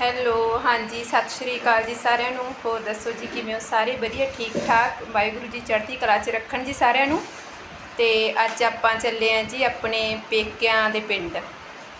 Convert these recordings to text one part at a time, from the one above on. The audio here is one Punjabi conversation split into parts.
ਹੈਲੋ, ਹਾਂਜੀ, ਸਤਿ ਸ਼੍ਰੀ ਅਕਾਲ ਜੀ ਸਾਰਿਆਂ ਨੂੰ। ਹੋਰ ਦੱਸੋ ਜੀ, ਕਿਵੇਂ ਹੋ? ਸਾਰੇ ਵਧੀਆ, ਠੀਕ ਠਾਕ? ਵਾਹਿਗੁਰੂ ਜੀ, ਚੜ੍ਹਦੀ ਕਲਾ 'ਚ ਰੱਖਣ ਜੀ ਸਾਰਿਆਂ ਨੂੰ। ਤੇ ਅੱਜ ਆਪਾਂ ਚੱਲੇ ਆਂ ਜੀ ਆਪਣੇ ਪੇਕਿਆਂ ਦੇ ਪਿੰਡ।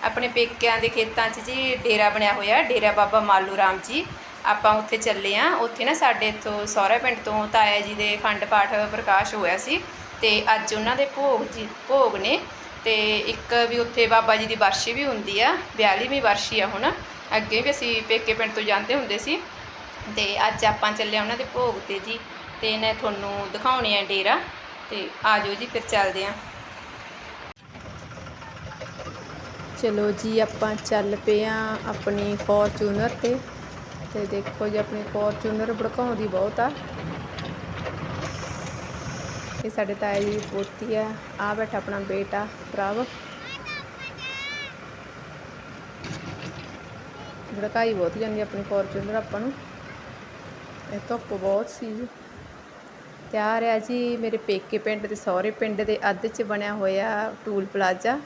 ਆਪਣੇ ਪੇਕਿਆਂ ਦੇ ਖੇਤਾਂ 'ਚ ਜੀ ਡੇਰਾ ਬਣਿਆ ਹੋਇਆ, ਡੇਰਾ ਬਾਬਾ ਮਾਲੂ ਰਾਮ ਜੀ। ਆਪਾਂ ਉੱਥੇ ਚੱਲੇ ਆਂ। ਉੱਥੇ ਨਾ ਸਾਡੇ ਇੱਥੋਂ ਸਹੁਰਾ ਪਿੰਡ ਤੋਂ ਤਾਇਆ ਜੀ ਦੇ ਖੰਡ ਪਾਠ ਪ੍ਰਕਾਸ਼ ਹੋਇਆ ਸੀ। ਤੇ ਅੱਜ ਉਹਨਾਂ ਦੇ ਭੋਗ ਜੀ, ਭੋਗ ਨੇ ਤੇ ਇੱਕ ਵੀ ਉੱਥੇ ਬਾਬਾ ਜੀ ਦੀ ਵਰਸ਼ੀ ਵੀ ਹੁੰਦੀ ਆ 42ਵੀਂ ਵਰਸ਼ੀ ਆ ਹੁਣ, ਅੱਗੇ ਵੀ ਅਸੀਂ ਪੇਕੇ ਪਿੰਡ ਤੋਂ ਜਾਂਦੇ ਹੁੰਦੇ ਸੀ। ਤੇ ਅੱਜ ਆਪਾਂ ਚੱਲੇ ਉਹਨਾਂ ਦੇ ਭੋਗ ਤੇ ਜੀ, ਤੇ ਇਹਨੇ ਤੁਹਾਨੂੰ ਦਿਖਾਉਣੇ ਆ ਡੇਰਾ, ਤੇ ਆ ਜਾਓ ਜੀ ਫਿਰ ਚੱਲਦੇ ਆਂ। ਚਲੋ ਜੀ, ਆਪਾਂ ਚੱਲ ਪਏ ਆ ਆਪਣੀ ਫੋਰਚੂਨਰ ਤੇ ਤੇ ਦੇਖੋ ਜੀ, ਆਪਣੀ ਫੋਰਚੂਨਰ ਭੜਕਾਉਂਦੀ ਬਹੁਤ ਆ। ਇਹ ਸਾਡੇ ਤਾਏ ਜੀ ਪੋਤੀ ਆ ਆ ਬੈਠਾ ਆਪਣਾ ਬੇਟਾ ਪ੍ਰਭ ਭੜਕਾਈ ਬਹੁਤ ਜਾਂਦੀ ਆਪਣੀ ਫੋਰਚੂਨਰ ਆਪਾਂ ਨੂੰ। ਇਹ ਧੁੱਪ ਬਹੁਤ ਸੀ। ਜੀ ਤਿਆਰ ਆ ਜੀ, ਮੇਰੇ ਪੇਕੇ ਪਿੰਡ ਤੇ ਸਹੁਰੇ ਪਿੰਡ ਦੇ ਅੱਧ 'ਚ ਬਣਿਆ ਹੋਇਆ ਟੂਲ ਪਲਾਜ਼ਾ।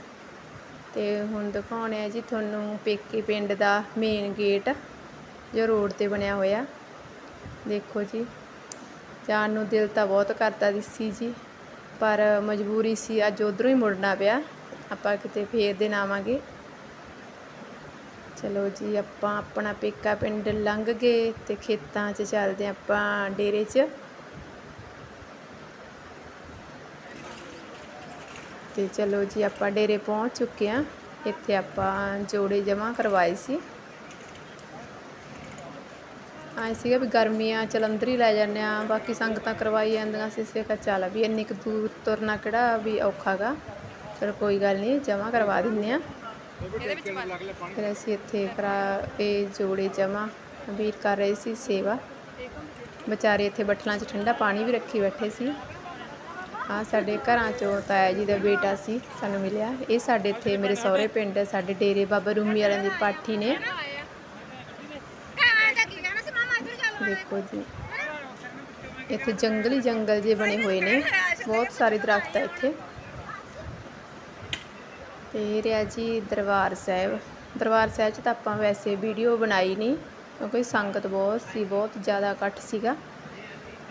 ਤੇ ਹੁਣ ਦਿਖਾਉਣੇ ਆ ਜੀ ਤੁਹਾਨੂੰ ਪੇਕੇ ਪਿੰਡ ਦਾ ਮੇਨ ਗੇਟ ਜੋ ਰੋਡ ਤੇ ਬਣਿਆ ਹੋਇਆ। ਦੇਖੋ ਜੀ। ਜਾਣ ਨੂੰ ਦਿਲ ਤਾਂ ਬਹੁਤ ਕਰਦਾ ਸੀ ਜੀ, ਪਰ ਮਜਬੂਰੀ ਸੀ ਅੱਜ ਉਧਰੋਂ ਹੀ ਮੁੜਨਾ ਪਿਆ, ਆਪਾਂ ਕਿਤੇ ਫੇਰ ਦਿਨ ਆਵਾਂਗੇ। ਚਲੋ ਜੀ, ਆਪਾਂ ਆਪਣਾ ਪੇਕਾ ਪਿੰਡ ਲੰਘ ਗਏ ਤੇ ਖੇਤਾਂ 'ਚ ਚੱਲਦੇ ਹਾਂ ਆਪਾਂ ਡੇਰੇ 'ਚ। ਤੇ ਚਲੋ ਜੀ, ਆਪਾਂ ਡੇਰੇ ਪਹੁੰਚ ਚੁੱਕੇ ਆ ਇੱਥੇ ਆਪਾਂ ਜੋੜੇ ਜਮ੍ਹਾਂ ਕਰਵਾਏ ਸੀ। ਆਏ ਸੀਗਾ ਵੀ ਗਰਮੀਆਂ ਚਲ ਅੰਦਰ ਹੀ ਲੈ ਜਾਂਦੇ ਆ ਬਾਕੀ ਸੰਗਤਾਂ ਕਰਵਾਈ ਜਾਂਦੀਆਂ ਸੀ ਇਸੇ ਕਾ ਚੱਲ ਵੀ ਇੰਨੀ ਕੁ ਦੂਰ ਤੁਰਨਾ ਕਿਹੜਾ ਵੀ ਔਖਾਗਾ। ਚਲੋ ਕੋਈ ਗੱਲ ਨਹੀਂ ਜਮ੍ਹਾਂ ਕਰਵਾ ਦਿੰਨੇ ਆ ਫਿਰ ਅਸੀਂ ਇੱਥੇ ਕਰਾ ਇਹ ਜੋੜੇ ਜਮ੍ਹਾਂ ਵੀਰ ਕਰ ਰਹੇ ਸੀ ਸੇਵਾ। ਵਿਚਾਰੇ ਇੱਥੇ ਬੱਠਲਾਂ 'ਚ ਠੰਡਾ ਪਾਣੀ ਵੀ ਰੱਖੀ ਬੈਠੇ ਸੀ। ਆ ਸਾਡੇ ਘਰਾਂ ਚੋਂ ਤਾਇਆ ਜੀ ਦਾ ਬੇਟਾ ਸੀ ਸਾਨੂੰ ਮਿਲਿਆ। ਇਹ ਸਾਡੇ ਇੱਥੇ ਮੇਰੇ ਸਹੁਰੇ ਪਿੰਡ ਸਾਡੇ ਡੇਰੇ ਬਾਬਾ ਰੂਮੀ ਵਾਲਿਆਂ ਦੀ ਪਾਠੀ ਨੇ। ਦੇਖੋ ਜੀ। ਇੱਥੇ ਜੰਗਲੀ ਜੰਗਲ ਜੇ ਬਣੇ ਹੋਏ ਨੇ। ਬਹੁਤ ਸਾਰੇ ਦਰਖਤ ਆ ਇੱਥੇ। ਤੇ ਇਹ ਰਿਹਾ ਜੀ ਦਰਬਾਰ ਸਾਹਿਬ। ਦਰਬਾਰ ਸਾਹਿਬ 'ਚ ਤਾਂ ਆਪਾਂ ਵੈਸੇ ਵੀਡੀਓ ਬਣਾਈ ਨਹੀਂ, ਕਿਉਂਕਿ ਸੰਗਤ ਬਹੁਤ ਸੀ, ਬਹੁਤ ਜ਼ਿਆਦਾ ਇਕੱਠ ਸੀਗਾ।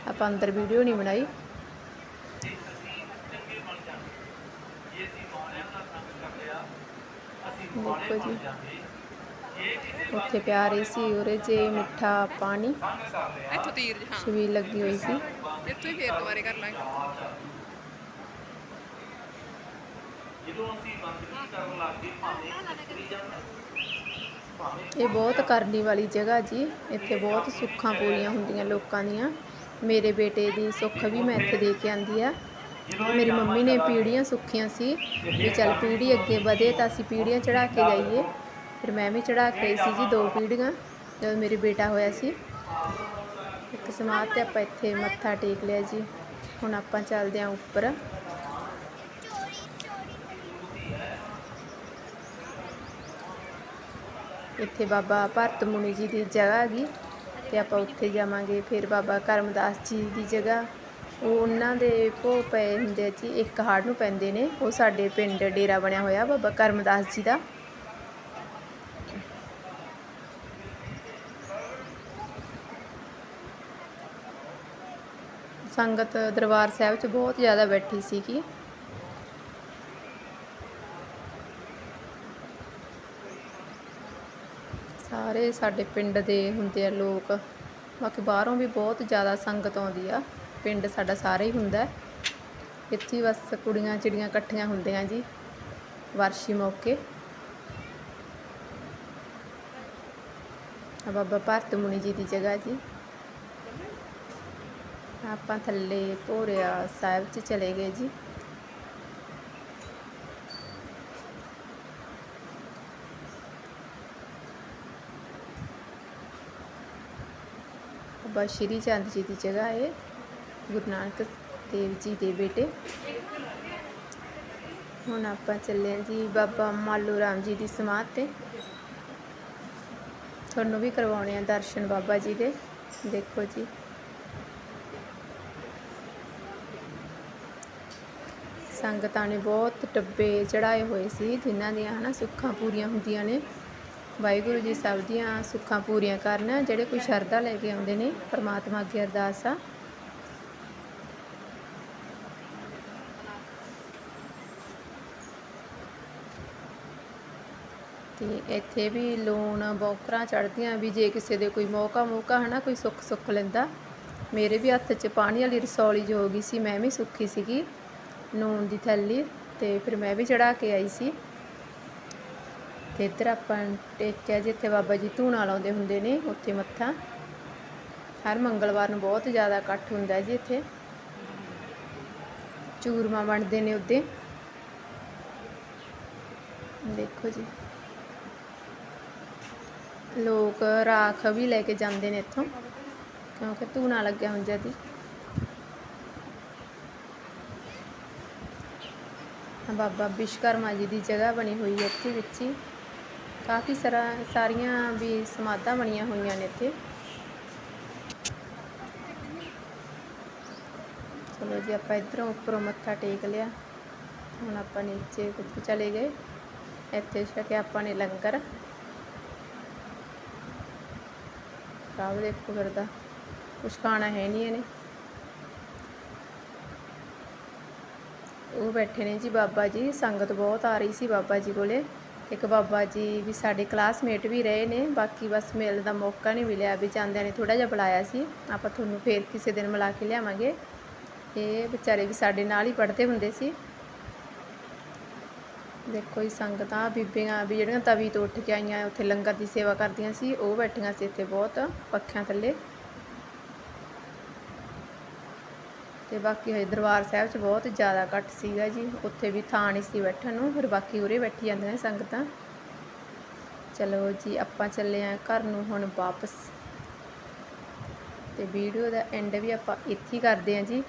ਆਪਾਂ ਅੰਦਰ ਵੀਡੀਓ ਨਹੀਂ ਬਣਾਈ। ਦੇਖੋ ਜੀ। ਉੱਥੇ ਪਿਆ ਰਹੀ ਸੀ ਉਰੇ ਜੇ ਮਿੱਠਾ ਪਾਣੀ। ਇੱਥੋਂ ਤੀਰ ਜੀ, ਹਾਂ। ਛਬੀਲ ਲੱਗੀ ਹੋਈ ਸੀ। ਇੱਥੋਂ ਹੀ ਫੇਰ ਦੁਬਾਰੇ ਕਰ ਲਾਂਗੇ। ਇਹ ਬਹੁਤ ਕਰਨੀ ਵਾਲੀ ਜਗ੍ਹਾ ਜੀ। ਇੱਥੇ ਬਹੁਤ ਸੁੱਖਾਂ ਪੂਰੀਆਂ ਹੁੰਦੀਆਂ ਲੋਕਾਂ ਦੀਆਂ। ਮੇਰੇ ਬੇਟੇ ਦੀ ਸੁੱਖ ਵੀ ਮੈਂ ਇੱਥੇ ਦੇ ਕੇ ਆਂਦੀ ਆ। ਮੇਰੀ ਮੰਮੀ ਨੇ ਪੀੜੀਆਂ ਸੁੱਖੀਆਂ ਸੀ ਵੀ ਚੱਲ ਪੀੜੀ ਅੱਗੇ ਵਧੇ ਤਾਂ ਅਸੀਂ ਪੀੜੀਆਂ ਚੜਾ ਕੇ ਜਾਈਏ। ਫਿਰ ਮੈਂ ਵੀ ਚੜਾ ਕੇ ਆਈ ਸੀ ਜੀ ਦੋ ਪੀੜੀਆਂ ਜਦੋਂ ਮੇਰੇ ਬੇਟਾ ਹੋਇਆ ਸੀ। ਇੱਕ ਸਮਾਧ ਤੇ ਆਪਾਂ ਇੱਥੇ ਮੱਥਾ ਟੇਕ ਲਿਆ ਜੀ। ਹੁਣ ਆਪਾਂ ਚੱਲਦੇ ਆਂ ਉੱਪਰ। ਇੱਥੇ ਬਾਬਾ ਭਰਤ ਮੁਨੀ ਜੀ ਦੀ ਜਗ੍ਹਾ ਹੈਗੀ ਤੇ ਆਪਾਂ ਉੱਥੇ ਜਾਵਾਂਗੇ। ਫਿਰ ਬਾਬਾ ਕਰਮਦਾਸ ਜੀ ਦੀ ਜਗ੍ਹਾ। ਉਹ ਉਹਨਾਂ ਦੇ ਭੋਗ ਪਏ ਹੁੰਦੇ ਜੀ। ਇੱਕ ਹਾੜ ਨੂੰ ਪੈਂਦੇ ਨੇ। ਉਹ ਸਾਡੇ ਪਿੰਡ ਡੇਰਾ ਬਣਿਆ ਹੋਇਆ ਬਾਬਾ ਕਰਮਦਾਸ ਜੀ ਦਾ। ਸੰਗਤ ਦਰਬਾਰ ਸਾਹਿਬ 'ਚ ਬਹੁਤ ਜ਼ਿਆਦਾ ਬੈਠੀ ਸੀਗੀ। ਸਾਰੇ ਸਾਡੇ ਪਿੰਡ ਦੇ ਹੁੰਦੇ ਆ ਲੋਕ, ਬਾਕੀ ਬਾਹਰੋਂ ਵੀ ਬਹੁਤ ਜ਼ਿਆਦਾ ਸੰਗਤ ਆਉਂਦੀ ਆ। ਪਿੰਡ ਸਾਡਾ ਸਾਰਾ ਹੀ ਹੁੰਦਾ। ਇੱਥੇ ਬਸ ਕੁੜੀਆਂ ਚਿੜੀਆਂ ਇਕੱਠੀਆਂ ਹੁੰਦੀਆਂ ਜੀ, ਵਰਸ਼ੀ ਮੌਕੇ। ਬਾਬਾ ਭਾਰਤ ਮੁਨੀ ਜੀ ਦੀ ਜਗ੍ਹਾ ਜੀ। ਆਪਾਂ ਥੱਲੇ ਭੋਰਿਆ ਸਾਹਿਬ 'ਚ ਚਲੇ ਗਏ ਜੀ। ਬਾਬਾ ਸ਼੍ਰੀ ਚੰਦ ਜੀ ਦੀ ਜਗ੍ਹਾ ਹੈ ਗੁਰੂ ਨਾਨਕ ਦੇਵ ਜੀ ਦੇ ਬੇਟੇ। ਹੁਣ ਆਪਾਂ ਚੱਲੇ ਹਾਂ ਜੀ ਬਾਬਾ ਮਾਲੂ ਰਾਮ ਜੀ ਦੀ ਸਮਾਧ ਤੇ। ਤੁਹਾਨੂੰ ਵੀ ਕਰਵਾਉਣੇ ਆ ਦਰਸ਼ਨ ਬਾਬਾ ਜੀ ਦੇ। ਦੇਖੋ ਜੀ। ਸੰਗਤਾਂ ਨੇ ਬਹੁਤ ਡੱਬੇ ਚੜਾਏ ਹੋਏ ਸੀ, ਜਿਨ੍ਹਾਂ ਦੀਆਂ ਹਨਾ ਸੁੱਖਾਂ ਪੂਰੀਆਂ ਹੁੰਦੀਆਂ ਨੇ। ਵਾਹਿਗੁਰੂ ਜੀ ਸਭ ਦੀਆਂ ਸੁੱਖਾਂ ਪੂਰੀਆਂ ਕਰਨ, ਜਿਹੜੇ ਕੋਈ ਸ਼ਰਧਾ ਲੈ ਕੇ ਆਉਂਦੇ ਨੇ, ਪਰਮਾਤਮਾ ਅੱਗੇ ਅਰਦਾਸ ਆ। ਤੇ ਇੱਥੇ ਵੀ ਲੂਣ ਬੌਕਰਾਂ ਚੜਦੀਆਂ ਵੀ ਜੇ ਕਿਸੇ ਦੇ ਕੋਈ ਮੌਕਾ ਮੌਕਾ ਹਨਾ, ਕੋਈ ਸੁੱਖ ਸੁੱਖ ਲੈਂਦਾ। ਮੇਰੇ ਵੀ ਹੱਥ 'ਚ ਪਾਣੀ ਵਾਲੀ ਰਸੌਲੀ ਜੋ ਹੋ ਗਈ ਸੀ, ਮੈਂ ਵੀ ਸੁੱਖੀ ਸੀਗੀ। ਨੂਣ ਦੀ ਥੈਲੀ ਤੇ ਫਿਰ ਮੈਂ ਵੀ ਚੜਾ ਕੇ ਆਈ ਸੀ। ਤੇ ਇੱਧਰ ਆਪਾਂ ਟੇਕਿਆ ਜਿੱਥੇ ਬਾਬਾ ਜੀ ਧੂਣਾ ਲਾਉਂਦੇ ਹੁੰਦੇ ਨੇ, ਉੱਥੇ ਮੱਥਾ। ਹਰ ਮੰਗਲਵਾਰ ਨੂੰ ਬਹੁਤ ਜ਼ਿਆਦਾ ਇਕੱਠ ਹੁੰਦਾ ਜੀ ਇੱਥੇ। ਚੂਰਮਾ ਵੰਡਦੇ ਨੇ ਉੱਦੇ ਦੇਖੋ ਜੀ। ਲੋਕ ਰਾਖ ਵੀ ਲੈ ਕੇ ਜਾਂਦੇ ਨੇ ਇੱਥੋਂ, ਕਿਉਂਕਿ ਧੂਣਾ ਲੱਗਿਆ ਹੁੰਦਾ ਜੀ। ਬਾਬਾ ਵਿਸ਼ਵਕਰਮਾ ਜੀ ਦੀ ਜਗ੍ਹਾ ਬਣੀ ਹੋਈ ਹੈ ਇੱਥੇ ਵਿੱਚ ਹੀ। ਕਾਫੀ ਸਾਰਾ, ਸਾਰੀਆਂ ਵੀ ਸਮਾਧਾਂ ਬਣੀਆਂ ਹੋਈਆਂ ਨੇ ਇੱਥੇ। ਚਲੋ ਜੀ, ਆਪਾਂ ਇੱਧਰੋਂ ਉੱਪਰੋਂ ਮੱਥਾ ਟੇਕ ਲਿਆ। ਹੁਣ ਆਪਾਂ ਨੀਚੇ ਕੁੱਤ ਚਲੇ ਗਏ। ਇੱਥੇ ਛਕਿਆ ਆਪਾਂ ਨੇ ਲੰਗਰ। ਕਾਬ ਦੇਖੋ ਫਿਰਦਾ ਕੁਛ ਖਾਣਾ ਹੈ ਨਹੀਂ ਇਹਨੇ। ਉਹ ਬੈਠੇ ਨੇ ਜੀ ਬਾਬਾ ਜੀ। ਸੰਗਤ ਬਹੁਤ ਆ ਰਹੀ ਸੀ ਬਾਬਾ ਜੀ ਕੋਲੇ। ਇੱਕ ਬਾਬਾ ਜੀ ਵੀ ਸਾਡੇ ਕਲਾਸਮੇਟ ਵੀ ਰਹੇ ਨੇ। ਬਾਕੀ ਬਸ ਮਿਲਣ ਦਾ ਮੌਕਾ ਨਹੀਂ ਮਿਲਿਆ ਵੀ ਜਾਂਦਿਆਂ ਨੇ ਥੋੜਾ ਜਿਹਾ ਬੁਲਾਇਆ ਸੀ। ਆਪਾਂ ਤੁਹਾਨੂੰ ਫੇਰ ਕਿਸੇ ਦਿਨ ਮਿਲਾ ਕੇ ਲਿਆਵਾਂਗੇ। ਇਹ ਵਿਚਾਰੇ ਵੀ ਸਾਡੇ ਨਾਲ ਹੀ ਪੜ੍ਹਦੇ ਹੁੰਦੇ ਸੀ। ਦੇਖੋ ਜੀ ਸੰਗਤਾਂ, ਬੀਬੀਆਂ ਵੀ ਜਿਹੜੀਆਂ ਤਵੀ ਤੋਂ ਉੱਠ ਕੇ ਆਈਆਂ, ਉੱਥੇ ਲੰਗਰ ਦੀ ਸੇਵਾ ਕਰਦੀਆਂ ਸੀ, ਉਹ ਬੈਠੀਆਂ ਸੀ ਇੱਥੇ ਬਹੁਤ ਪੱਖਿਆਂ ਥੱਲੇ। ਤੇ ਬਾਕੀ ਹਜੇ ਦਰਬਾਰ ਸਾਹਿਬ 'ਚ ਬਹੁਤ ਜ਼ਿਆਦਾ ਘੱਟ ਸੀਗਾ ਜੀ। ਉੱਥੇ ਵੀ ਥਾਂ ਨਹੀਂ ਸੀ ਬੈਠਣ ਨੂੰ, ਫਿਰ ਬਾਕੀ ਉਰੇ ਬੈਠੀ ਜਾਂਦੀਆਂ ਸੰਗਤਾਂ। ਚਲੋ ਜੀ, ਆਪਾਂ ਚੱਲੇ ਆਂ ਘਰ ਨੂੰ ਹੁਣ ਵਾਪਸ। ਤੇ ਵੀਡੀਓ ਦਾ ਐਂਡ ਵੀ ਆਪਾਂ ਇੱਥੇ ਹੀ ਕਰਦੇ ਆਂ ਜੀ।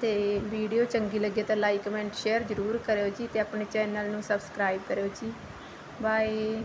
ਤੇ ਵੀਡੀਓ ਚੰਗੀ ਲੱਗੇ ਤਾਂ ਲਾਈਕ ਕਮੈਂਟ ਸ਼ੇਅਰ ਜ਼ਰੂਰ ਕਰਿਓ ਜੀ ਤੇ ਆਪਣੇ ਚੈਨਲ ਨੂੰ ਸਬਸਕ੍ਰਾਈਬ ਕਰਿਓ ਜੀ। ਬਾਏ